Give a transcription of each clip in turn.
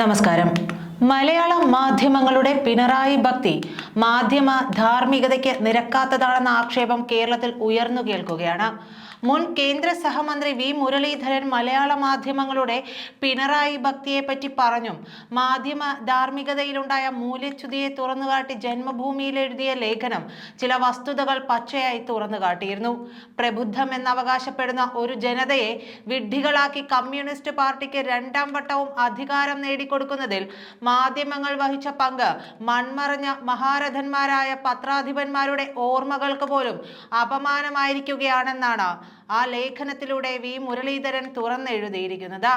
നമസ്കാരം. മലയാള മാധ്യമങ്ങളുടെ പിണറായി ഭക്തി മാധ്യമ ധാർമ്മികതയ്ക്ക് നിരക്കാത്തതാണെന്ന ആക്ഷേപം കേരളത്തിൽ ഉയർന്നു കേൾക്കുകയാണ്. മുൻ കേന്ദ്ര സഹമന്ത്രി വി. മുരളീധരൻ മലയാള മാധ്യമങ്ങളുടെ പിണറായി ഭക്തിയെ പറ്റി പറഞ്ഞും മാധ്യമ ധാർമ്മികതയിലുണ്ടായ മൂല്യച്യുതിയെ തുറന്നുകാട്ടി ജന്മഭൂമിയിൽ എഴുതിയ ലേഖനം ചില വസ്തുതകൾ പച്ചയായി തുറന്നുകാട്ടിയിരുന്നു. പ്രബുദ്ധം എന്നവകാശപ്പെടുന്ന ഒരു ജനതയെ വിഡ്ഢികളാക്കി കമ്മ്യൂണിസ്റ്റ് പാർട്ടിക്ക് രണ്ടാം വട്ടവും അധികാരം നേടിക്കൊടുക്കുന്നതിൽ മാധ്യമങ്ങൾ വഹിച്ച പങ്ക് മൺമറഞ്ഞ മഹാരഥന്മാരായ പത്രാധിപന്മാരുടെ ഓർമ്മകൾക്ക് പോലും അപമാനമായിരിക്കുകയാണെന്നാണ് ആ ലേഖനത്തിലൂടെ വി മുരളീധരൻ തുറന്നെഴുതിയിരിക്കുന്നത്.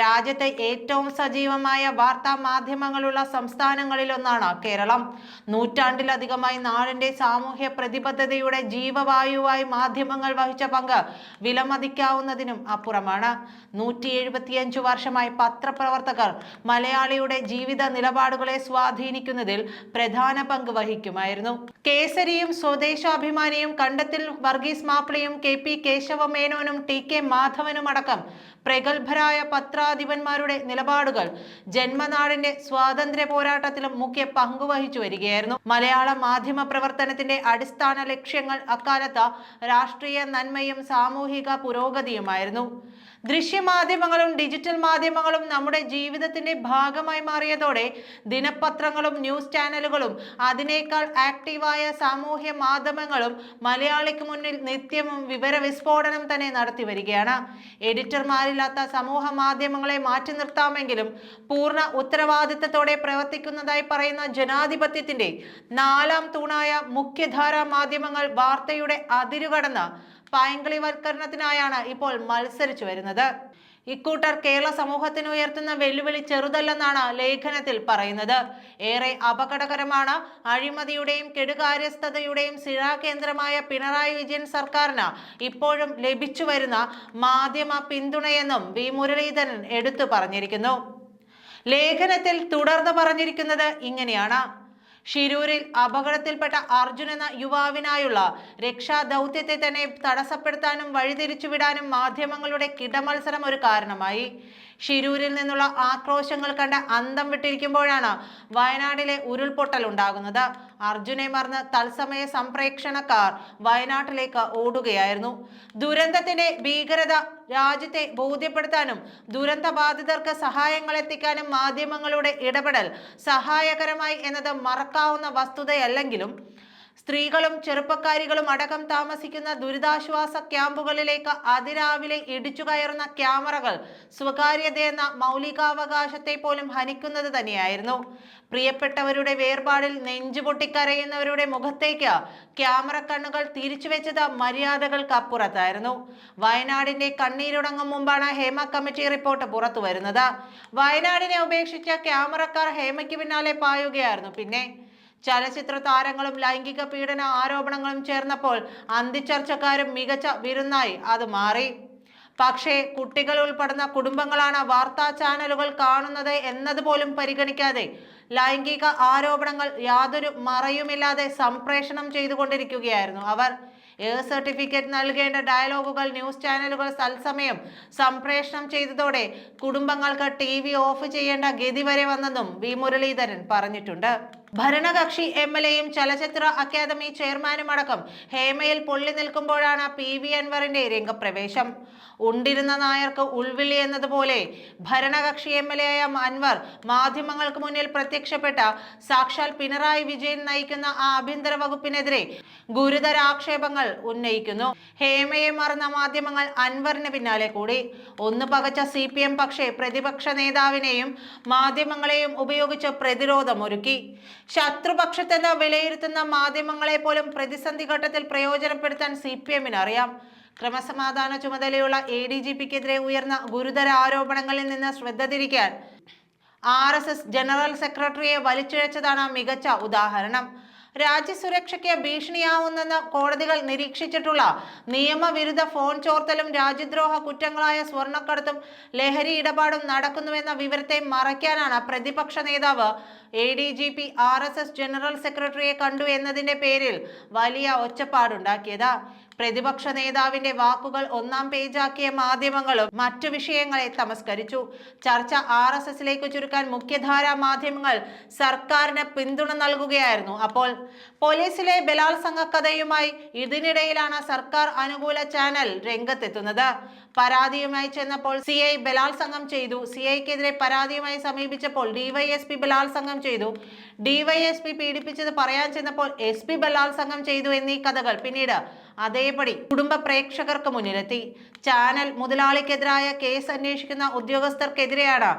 രാജ്യത്തെ ഏറ്റവും സജീവമായ വാർത്താ മാധ്യമങ്ങളുള്ള സംസ്ഥാനങ്ങളിലൊന്നാണ് കേരളം. നൂറ്റാണ്ടിലധികമായി നാടിന്റെ സാമൂഹ്യ പ്രതിബദ്ധതയുടെ ജീവവായുവായി മാധ്യമങ്ങൾ വഹിച്ച പങ്ക് വിലമതിക്കാവുന്നതിനും അപ്പുറമാണ്. നൂറ്റി എഴുപത്തിയഞ്ചു വർഷമായി പത്രപ്രവർത്തകർ മലയാളിയുടെ ജീവിത നിലപാടുകളെ സ്വാധീനിക്കുന്നതിൽ പ്രധാന പങ്ക് വഹിക്കുമായിരുന്നു. കേസരിയും സ്വദേശാഭിമാനിയും കണ്ടത്തിൽ വർഗീസ് മാപ്പിളയും കെ പി കേശവ മേനോനും ടി കെ മാധവനും അടക്കം പ്രഗത്ഭരായ പത്രാധിപന്മാരുടെ നിലപാടുകൾ ജന്മനാടിന്റെ സ്വാതന്ത്ര്യ പോരാട്ടത്തിലും മുഖ്യ പങ്കുവഹിച്ചു വരികയായിരുന്നു. മലയാള മാധ്യമ പ്രവർത്തനത്തിന്റെ അടിസ്ഥാന ലക്ഷ്യങ്ങൾ അക്കാലത്ത് രാഷ്ട്രീയ നന്മയും സാമൂഹിക പുരോഗതിയുമായിരുന്നു. ദൃശ്യമാധ്യമങ്ങളും ഡിജിറ്റൽ മാധ്യമങ്ങളും നമ്മുടെ ജീവിതത്തിന്റെ ഭാഗമായി മാറിയതോടെ ദിനപത്രങ്ങളും ന്യൂസ് ചാനലുകളും അതിനേക്കാൾ ആക്റ്റീവായ സാമൂഹ്യ മാധ്യമങ്ങളും മലയാളിക്ക് മുന്നിൽ നിത്യവും വിവര വിസ്ഫോടനം തന്നെ നടത്തി വരികയാണ്. എഡിറ്റർമാരില്ലാത്ത സമൂഹ മാധ്യമങ്ങളെ മാറ്റി നിർത്താമെങ്കിലും പൂർണ ഉത്തരവാദിത്തത്തോടെ പ്രവർത്തിക്കുന്നതായി പറയുന്ന ജനാധിപത്യത്തിന്റെ നാലാം തൂണായ മുഖ്യധാരാ മാധ്യമങ്ങൾ വാർത്തയുടെ അതിരുകടന്ന് പൈങ്കിളിവൽക്കരണത്തിനായാണ് ഇപ്പോൾ മത്സരിച്ചു വരുന്നത്. ഇക്കൂട്ടർ കേരള സമൂഹത്തിന് ഉയർത്തുന്ന വെല്ലുവിളി ചെറുതല്ലെന്നാണ് ലേഖനത്തിൽ പറയുന്നത്. ഏറെ അപകടകരമാണ് അഴിമതിയുടെയും കെടുകാര്യസ്ഥതയുടെയും ശിലാകേന്ദ്രമായ പിണറായി വിജയൻ സർക്കാരിന് ഇപ്പോഴും ലഭിച്ചു വരുന്ന മാധ്യമ പിന്തുണയെന്നും വി മുരളീധരൻ എടുത്തു പറഞ്ഞിരിക്കുന്നു. ലേഖനത്തിൽ തുടർന്ന് പറഞ്ഞിരിക്കുന്നത് ഇങ്ങനെയാണ്. ഷിരൂരിൽ അപകടത്തിൽപ്പെട്ട അർജുൻ എന്ന യുവാവിനായുള്ള രക്ഷാ ദൗത്യത്തെ തന്നെ തടസ്സപ്പെടുത്താനും വഴിതിരിച്ചുവിടാനും മാധ്യമങ്ങളുടെ കിടമത്സരം ഒരു കാരണമായി. ഷിരൂരിൽ നിന്നുള്ള ആക്രോശങ്ങൾ കണ്ട് അന്തം വിട്ടിരിക്കുമ്പോഴാണ് വയനാട്ടിലെ ഉരുൾപൊട്ടൽ ഉണ്ടാകുന്നത്. അർജുനെ മറന്ന് തത്സമയ സംപ്രേക്ഷണക്കാർ വയനാട്ടിലേക്ക് ഓടുകയായിരുന്നു. ദുരന്തത്തിന്റെ ഭീകരത രാജ്യത്തെ ബോധ്യപ്പെടുത്താനും ദുരന്ത ബാധിതർക്ക് സഹായങ്ങൾ എത്തിക്കാനും മാധ്യമങ്ങളുടെ ഇടപെടൽ സഹായകരമായി എന്നത് മറക്കാവുന്ന വസ്തുതയല്ലെങ്കിലും സ്ത്രീകളും ചെറുപ്പക്കാരികളും അടക്കം താമസിക്കുന്ന ദുരിതാശ്വാസ ക്യാമ്പുകളിലേക്ക് അതിരാവിലെ ഇടിച്ചു കയറുന്ന ക്യാമറകൾ സ്വകാര്യതയെന്ന മൗലികാവകാശത്തെ പോലും ഹനിക്കുന്നത് തന്നെയായിരുന്നു. പ്രിയപ്പെട്ടവരുടെ വേർപാടിൽ നെഞ്ചുപൊട്ടിക്കരയുന്നവരുടെ മുഖത്തേക്ക് ക്യാമറ കണ്ണുകൾ തിരിച്ചു വെച്ചത് മര്യാദകൾക്ക് അപ്പുറത്തായിരുന്നു. വയനാടിന്റെ കണ്ണീരുടങ്ങും മുമ്പാണ് ഹേമ കമ്മിറ്റി റിപ്പോർട്ട് പുറത്തു വരുന്നത് വയനാടിനെ ഉപേക്ഷിച്ച ക്യാമറക്കാർ ഹേമയ്ക്ക് പിന്നാലെ പായുകയായിരുന്നു. പിന്നെ ചലച്ചിത്ര താരങ്ങളും ലൈംഗിക പീഡന ആരോപണങ്ങളും ചേർന്നപ്പോൾ അന്തിച്ചർച്ചക്കാരും മികച്ച വിരുന്നായി അത് മാറി. പക്ഷേ കുട്ടികൾ ഉൾപ്പെടുന്ന കുടുംബങ്ങളാണ് വാർത്താ ചാനലുകൾ കാണുന്നത് എന്നതുപോലും പരിഗണിക്കാതെ ലൈംഗിക ആരോപണങ്ങൾ യാതൊരു മറയുമില്ലാതെ സംപ്രേഷണം ചെയ്തുകൊണ്ടിരിക്കുകയായിരുന്നു അവർ. എയർ സർട്ടിഫിക്കറ്റ് നൽകേണ്ട ഡയലോഗുകൾ ന്യൂസ് ചാനലുകൾ തത്സമയം സംപ്രേഷണം ചെയ്തതോടെ കുടുംബങ്ങൾക്ക് ടി ഓഫ് ചെയ്യേണ്ട ഗതി വരെ വന്നെന്നും വി മുരളീധരൻ പറഞ്ഞിട്ടുണ്ട്. ഭരണകക്ഷി എം എൽ എയും ചലച്ചിത്ര അക്കാദമി ചെയർമാനും അടക്കം ഹേമയിൽ പൊള്ളി നിൽക്കുമ്പോഴാണ് പി വി അൻവറിന്റെ രംഗപ്രവേശം. ഉണ്ടിരുന്ന നായർക്ക് ഉൾവിളി എന്നതുപോലെ ഭരണകക്ഷി എം എൽ എ ആയ അൻവർ മാധ്യമങ്ങൾക്ക് മുന്നിൽ പ്രത്യക്ഷപ്പെട്ട സാക്ഷാൽ പിണറായി വിജയൻ നയിക്കുന്ന ആ ആഭ്യന്തര വകുപ്പിനെതിരെ ഗുരുതര ആക്ഷേപങ്ങൾ ഉന്നയിക്കുന്നു. ഹേമയെ മറന്ന മാധ്യമങ്ങൾ അൻവറിന് പിന്നാലെ കൂടി. ഒന്ന് പകച്ച സി പി എം പക്ഷേ പ്രതിപക്ഷ നേതാവിനെയും മാധ്യമങ്ങളെയും ഉപയോഗിച്ച് പ്രതിരോധമൊരുക്കി. ശത്രുപക്ഷത്തെന്ന് വിലയിരുത്തുന്ന മാധ്യമങ്ങളെ പോലും പ്രതിസന്ധി ഘട്ടത്തിൽ പ്രയോജനപ്പെടുത്താൻ സി പി എമ്മിന് അറിയാം ക്രമസമാധാന ചുമതലയുള്ള എ ഡി ജി പിക്കെതിരെ ഉയർന്ന ഗുരുതര ആരോപണങ്ങളിൽ നിന്ന് ശ്രദ്ധ തിരിക്കാൻ ആർ എസ് എസ് ജനറൽ സെക്രട്ടറിയെ വലിച്ചിഴച്ചതാണ് മികച്ച ഉദാഹരണം. രാജ്യസുരക്ഷയ്ക്ക് ഭീഷണിയാവുന്നെന്ന് കോടതികൾ നിരീക്ഷിച്ചിട്ടുള്ള നിയമവിരുദ്ധ ഫോൺ ചോർത്തലും രാജ്യദ്രോഹ കുറ്റങ്ങളായ സ്വർണക്കടത്തും ലഹരി ഇടപാടും നടക്കുന്നുവെന്ന വിവരത്തെ മറയ്ക്കാനാണ് പ്രതിപക്ഷ നേതാവ് A D G P R S S general സെക്രട്ടറിയെ കണ്ടു എന്നതിന്റെ പേരിൽ വലിയ ഒച്ചപ്പാടുണ്ടാക്കിയത്. പ്രതിപക്ഷ നേതാവിന്റെ വാക്കുകൾ ഒന്നാം പേജാക്കിയ മാധ്യമങ്ങളും മറ്റു വിഷയങ്ങളെ തമസ്കരിച്ചു. ചർച്ച ആർ എസ് എസിലേക്ക് ചുരുക്കാൻ മുഖ്യധാരാ മാധ്യമങ്ങൾ സർക്കാരിന് പിന്തുണ നൽകുകയായിരുന്നു. അപ്പോൾ പോലീസിലെ ബലാത്സംഗ കഥയുമായി ഇതിനിടയിലാണ് സർക്കാർ അനുകൂല ചാനൽ രംഗത്തെത്തുന്നത്. പരാതിയുമായി ചെന്നപ്പോൾ സി ഐ ബലാത്സംഗം ചെയ്തു. സി ഐക്കെതിരെ പരാതിയുമായി സമീപിച്ചപ്പോൾ ഡിവൈഎസ്പി ബലാത്സംഗം ചെയ്തു. ഡിവൈഎസ്പി പീഡിപ്പിച്ചത് പറയാൻ ചെന്നപ്പോൾ എസ് പി ബലാത്സംഗം ചെയ്തു എന്നീ കഥകൾ. പിന്നീട് അതേപടി കുടുംബ പ്രേക്ഷകർക്ക് മുന്നിലെത്തി. ചാനൽ മുതലാളിക്കെതിരായ കേസ് അന്വേഷിക്കുന്ന ഉദ്യോഗസ്ഥർക്കെതിരെയാണ്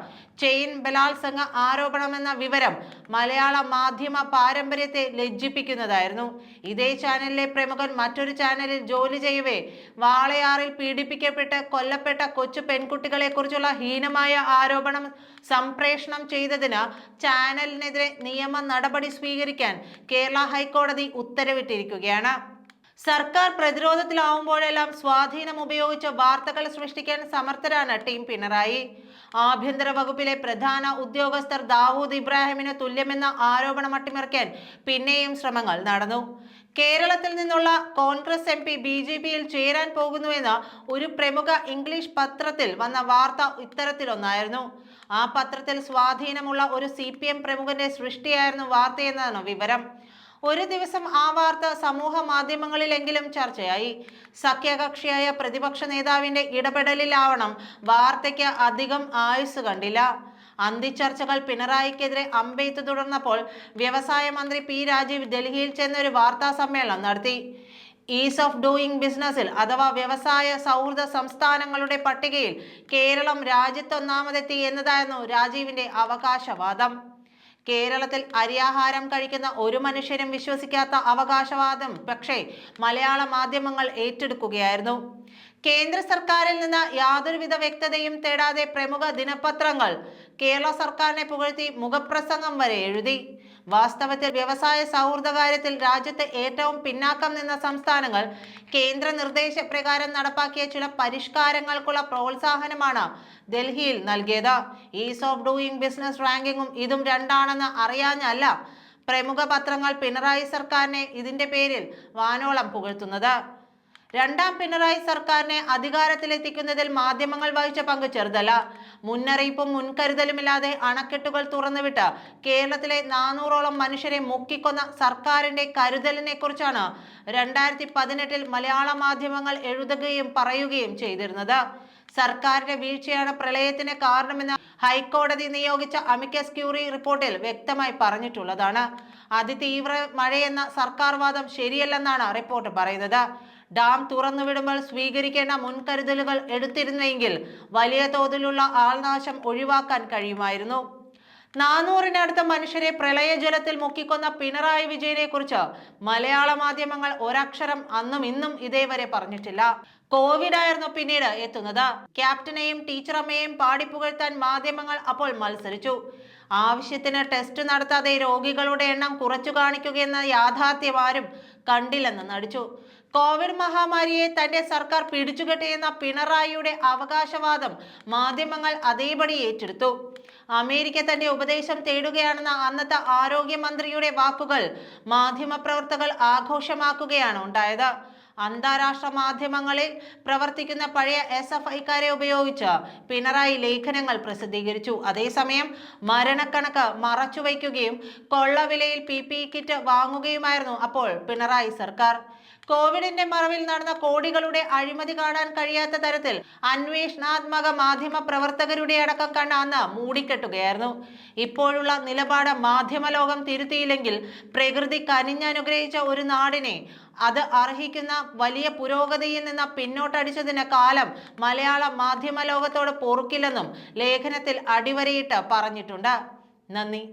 ചെയിൻ ബലാത്സംഗ ആരോപണമെന്ന വിവരം മലയാള മാധ്യമ പാരമ്പര്യത്തെ ലജ്ജിപ്പിക്കുന്നതായിരുന്നു. ഇതേ ചാനലിലെ പ്രമുഖൻ മറ്റൊരു ചാനലിൽ ജോലി ചെയ്യവേ വാളയാറിൽ പീഡിപ്പിക്കപ്പെട്ട് കൊല്ലപ്പെട്ട കൊച്ചു പെൺകുട്ടികളെ കുറിച്ചുള്ള ഹീനമായ ആരോപണം സംപ്രേഷണം ചെയ്തതിന് ചാനലിനെതിരെ നിയമ നടപടി സ്വീകരിക്കാൻ കേരള ഹൈക്കോടതി ഉത്തരവിട്ടിരിക്കുകയാണ്. സർക്കാർ പ്രതിരോധത്തിലാവുമ്പോഴെല്ലാം സ്വാധീനം ഉപയോഗിച്ച് വാർത്തകൾ സൃഷ്ടിക്കാൻ സമർത്ഥരാണ് ടീം പിണറായി. ആഭ്യന്തര വകുപ്പിലെ പ്രധാന ഉദ്യോഗസ്ഥർ ദാവൂദ് ഇബ്രാഹിമിന് തുല്യമെന്ന ആരോപണം അട്ടിമറിക്കാൻ പിന്നെയും ശ്രമങ്ങൾ നടന്നു. കേരളത്തിൽ നിന്നുള്ള Congress M P B J പിയിൽ ചേരാൻ പോകുന്നുവെന്ന ഒരു പ്രമുഖ ഇംഗ്ലീഷ് പത്രത്തിൽ വന്ന വാർത്ത ഇത്തരത്തിലൊന്നായിരുന്നു. ആ പത്രത്തിൽ സ്വാധീനമുള്ള ഒരു സി പി എം പ്രമുഖന്റെ സൃഷ്ടിയായിരുന്നു വാർത്തയെന്നാണ് വിവരം. ഒരു ദിവസം ആ വാർത്ത സമൂഹ മാധ്യമങ്ങളിലെങ്കിലും ചർച്ചയായി. സഖ്യകക്ഷിയായ പ്രതിപക്ഷ നേതാവിന്റെ ഇടപെടലിലാവണം വാർത്തയ്ക്ക് അധികം ആയുസ് കണ്ടില്ല. അന്തിച്ചർച്ചകൾ പിണറായിക്കെതിരെ അമ്പെയ്ത്ത് തുടർന്നപ്പോൾ വ്യവസായ മന്ത്രി പി രാജീവ് ഡൽഹിയിൽ ചെന്നൊരു വാർത്താ സമ്മേളനം നടത്തി. ഈസ് ഓഫ് ഡൂയിങ് ബിസിനസ്സിൽ അഥവാ വ്യവസായ സൗഹൃദ സംസ്ഥാനങ്ങളുടെ പട്ടികയിൽ കേരളം രാജ്യത്തൊന്നാമതെത്തി എന്നതായിരുന്നു രാജീവിന്റെ അവകാശവാദം. കേരളത്തിൽ അരിയാഹാരം കഴിക്കുന്ന ഒരു മനുഷ്യരും വിശ്വസിക്കാത്ത അവകാശവാദം. പക്ഷേ മലയാള മാധ്യമങ്ങൾ ഏറ്റെടുക്കുകയായിരുന്നു. കേന്ദ്ര സർക്കാരിൽ നിന്ന് യാതൊരുവിധ വ്യക്തതയും തേടാതെ പ്രമുഖ ദിനപത്രങ്ങൾ കേരള സർക്കാരിനെ പുകഴ്ത്തി മുഖപ്രസംഗം വരെ എഴുതി. വാസ്തവത്തിൽ വ്യവസായ സൗഹൃദ കാര്യത്തിൽ രാജ്യത്ത് ഏറ്റവും പിന്നാക്കം നിന്ന സംസ്ഥാനങ്ങൾ കേന്ദ്ര നിർദ്ദേശപ്രകാരം നടപ്പാക്കിയ ചില പരിഷ്കാരങ്ങൾക്കുള്ള പ്രോത്സാഹനമാണ് ഡൽഹിയിൽ നൽകിയത്. ഈസ് ഓഫ് ഡൂയിങ് ബിസിനസ് റാങ്കിങ്ങും ഇതും രണ്ടാണെന്ന് അറിയാഞ്ഞല്ല പ്രമുഖ പത്രങ്ങൾ പിണറായി സർക്കാരിനെ ഇതിന്റെ പേരിൽ വാനോളം പുകഴ്ത്തുന്നത്. രണ്ടാം പിണറായി സർക്കാരിനെ അധികാരത്തിലെത്തിക്കുന്നതിൽ മാധ്യമങ്ങൾ വഹിച്ച പങ്ക് ചെറുതല്ല. മുന്നറിയിപ്പും മുൻകരുതലുമില്ലാതെ അണക്കെട്ടുകൾ തുറന്നുവിട്ട് കേരളത്തിലെ നാനൂറോളം മനുഷ്യരെ മുക്കിക്കൊന്ന സർക്കാരിന്റെ കരുതലിനെ കുറിച്ചാണ് രണ്ടായിരത്തി പതിനെട്ടിൽ മലയാള മാധ്യമങ്ങൾ എഴുതുകയും പറയുകയും ചെയ്തിരുന്നത്. സർക്കാരിന്റെ വീഴ്ചയാണ് പ്രളയത്തിന് കാരണമെന്ന് ഹൈക്കോടതി നിയോഗിച്ച അമിക്കസ് ക്യൂറി റിപ്പോർട്ടിൽ വ്യക്തമായി പറഞ്ഞിട്ടുള്ളതാണ്. അതിതീവ്ര മഴയെന്ന സർക്കാർ വാദം ശരിയല്ലെന്നാണ് റിപ്പോർട്ട് പറയുന്നത്. ഡാം തുറന്നുവിടുമ്പോൾ സ്വീകരിക്കേണ്ട മുൻകരുതലുകൾ എടുത്തിരുന്നെങ്കിൽ വലിയ തോതിലുള്ള ആൾനാശം ഒഴിവാക്കാൻ കഴിയുമായിരുന്നു. നാനൂറിനടുത്ത മനുഷ്യരെ പ്രളയജലത്തിൽ മുക്കിക്കൊന്ന പിണറായി വിജയനെ കുറിച്ച് മലയാള മാധ്യമങ്ങൾ ഒരക്ഷരം അന്നും ഇന്നും ഇതേവരെ പറഞ്ഞിട്ടില്ല. കോവിഡ് ആയിരുന്നു പിന്നീട് എത്തുന്നത്. ക്യാപ്റ്റനെയും ടീച്ചറമ്മയെയും പാടിപ്പുകഴ്ത്താൻ മാധ്യമങ്ങൾ അപ്പോൾ മത്സരിച്ചു. ആവശ്യത്തിന് ടെസ്റ്റ് നടത്താതെ രോഗികളുടെ എണ്ണം കുറച്ചു കാണിക്കുകയെന്ന യാഥാർത്ഥ്യം ആരും കണ്ടില്ലെന്ന് നടിച്ചു. കോവിഡ് മഹാമാരിയെ തന്റെ സർക്കാർ പിടിച്ചുകെട്ടിയെന്ന പിണറായിയുടെ അവകാശവാദം മാധ്യമങ്ങൾ അതേപടി ഏറ്റെടുത്തു. അമേരിക്ക തന്റെ ഉപദേശം തേടുകയാണെന്ന അന്നത്തെ ആരോഗ്യമന്ത്രിയുടെ വാക്കുകൾ മാധ്യമപ്രവർത്തകർ ആഘോഷമാക്കുകയാണ് ഉണ്ടായത്. അന്താരാഷ്ട്ര മാധ്യമങ്ങളിൽ പ്രവർത്തിക്കുന്ന പഴയ എസ് എഫ് ഐക്കാരെ ഉപയോഗിച്ച് പിണറായി ലേഖനങ്ങൾ പ്രസിദ്ധീകരിച്ചു. അതേസമയം മരണക്കണക്ക് മറച്ചുവയ്ക്കുകയും കൊള്ളവിലയിൽ പി പി കിറ്റ് വാങ്ങുകയുമായിരുന്നു അപ്പോൾ പിണറായി സർക്കാർ. കോവിഡിന്റെ മറവിൽ നടന്ന കോടികളുടെ അഴിമതി കാണാൻ കഴിയാത്ത തരത്തിൽ അന്വേഷണാത്മക മാധ്യമ പ്രവർത്തകരുടെ അടക്കം കണ്ട അന്ന് മൂടിക്കെട്ടുകയായിരുന്നു. ഇപ്പോഴുള്ള നിലപാട് മാധ്യമ ലോകം തിരുത്തിയില്ലെങ്കിൽ പ്രകൃതി കനിഞ്ഞനുഗ്രഹിച്ച ഒരു നാടിനെ അത് അർഹിക്കുന്ന വലിയ പുരോഗതിയിൽ നിന്ന് പിന്നോട്ടടിച്ചതിന് കാലം മലയാള മാധ്യമ ലോകത്തോട് പൊറുക്കില്ലെന്നും ലേഖനത്തിൽ അടിവരയിട്ട് പറഞ്ഞിട്ടുണ്ട്. നന്ദി.